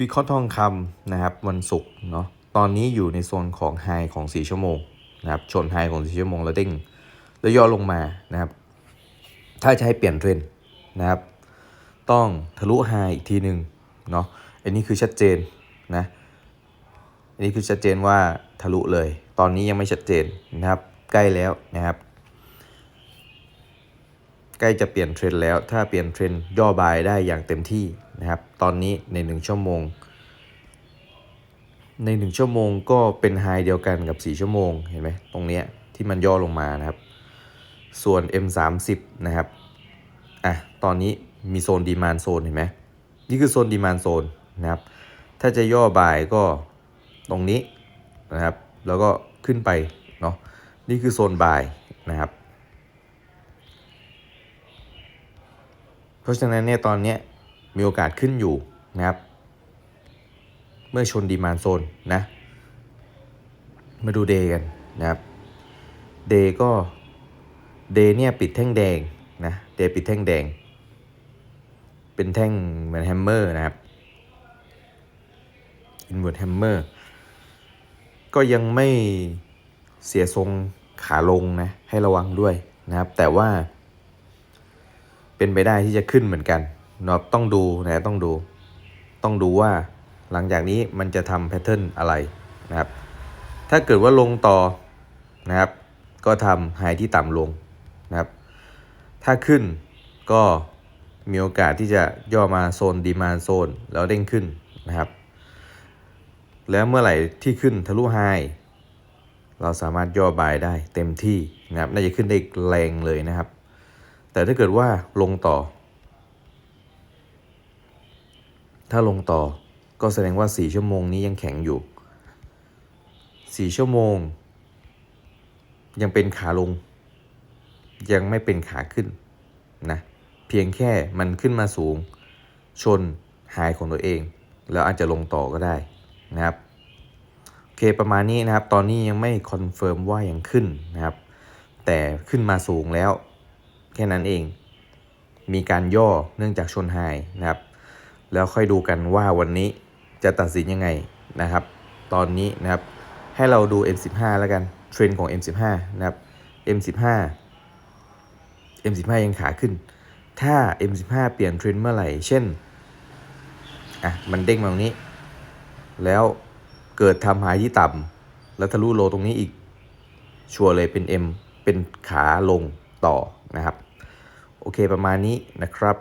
วิเคราะห์ทองคำนะครับวันศุกร์เนาะตอนนี้อยู่ในโซนของไฮของ 4 ชั่วโมงนะครับชนไฮของ 4 ชั่วโมงแล้วเด้งแล้วย่อลงมานะครับถ้าจะให้เปลี่ยนเทรนด์นะครับต้องทะลุไฮอีกทีหนึ่งเนาะอันนี้คือชัดเจนนะอันนี้คือชัดเจนว่าทะลุเลย ตอนนี้ยังไม่ชัดเจนนะครับใกล้แล้วนะครับ ใกล้จะเปลี่ยนเทรนด์แล้ว ถ้าเปลี่ยนเทรนด์ย่อบายได้อย่างเต็มที่ นะครับ ตอนนี้ใน 1 ชั่วโมง ใน 1 ชั่วโมงก็เป็นไฮเดียวกันกับ 4 ชั่วโมง เห็นไหมตรงเนี้ยที่มันย่อลงมานะครับ ส่วน M30 นะครับ อะ ตอนนี้มีโซนดีมานโซนเห็นไหมนี่คือโซนดีมานโซนนะครับ ถ้าจะย่อบายก็ตรงนี้นะครับ แล้วก็ขึ้นไปเนาะ นี่คือโซนบายนะครับ เพราะฉะนั้นเนี่ยตอนเนี้ย มีโอกาสขึ้นอยู่นะครับ เมื่อชนดีมานโซนนะ มาดูเดย์กันนะครับเดย์ก็เดย์เนี่ยปิดแท่งแดงนะเดย์ปิดแท่งแดง เป็นแท่งเหมือนแฮมเมอร์นะครับอินเวอร์แฮมเมอร์ก็ยังไม่เสียทรงขาลงนะให้ระวังด้วยนะครับ แต่ว่าเป็นไปได้ที่จะขึ้นเหมือนกัน เนาต้องดูนะต้องดู ต้องดูว่าหลังจากนี้มันจะทำแพทเทิร์นอะไรนะครับ ถ้าเกิดว่าลงต่อนะครับ ก็ทำไฮที่ต่ำลงนะครับ ถ้าขึ้นก็มีโอกาสที่จะย่อมาโซนดีมาโซนแล้วเด้งขึ้นนะครับ แล้วเมื่อไหร่ที่ขึ้นทะลุไฮเราสามารถย่อบายได้เต็มที่นะครับ น่าจะขึ้นได้แรงเลยนะครับ แต่ถ้าเกิดว่าลงต่อ ถ้าลงต่อก็แสดงว่า 4 ชั่วโมงนี้ยังแข็งอยู่ 4 ชั่วโมง ยังเป็นขาลง ยังไม่เป็นขาขึ้นนะเพียงแค่มันขึ้นมาสูง ชนหายของตัวเอง แล้วอาจจะลงต่อก็ได้นะครับโอเคประมาณนี้นะครับ ตอนนี้ยังไม่คอนเฟิร์มว่ายังขึ้นนะครับ แต่ขึ้นมาสูงแล้ว แค่นั้นเอง มีการย่อเนื่องจากชนไฮนะครับ แล้วค่อยดูกันว่าวันนี้จะตัดสินยังไงนะครับ ตอนนี้นะครับให้เราดู M15 แล้วกันเทรนของ M15 นะครับ M15 M15 ยังขาขึ้น ถ้า M15 เปลี่ยนเทรนเมื่อไหร่ เช่น อะ มันเด้งมาตรงนี้ แล้วเกิดทำหายที่ต่ำ แล้วทะลุโลตรงนี้อีก ชัวร์เลยเป็น M เป็นขาลงต่อนะครับ โอเคประมาณนี้นะครับ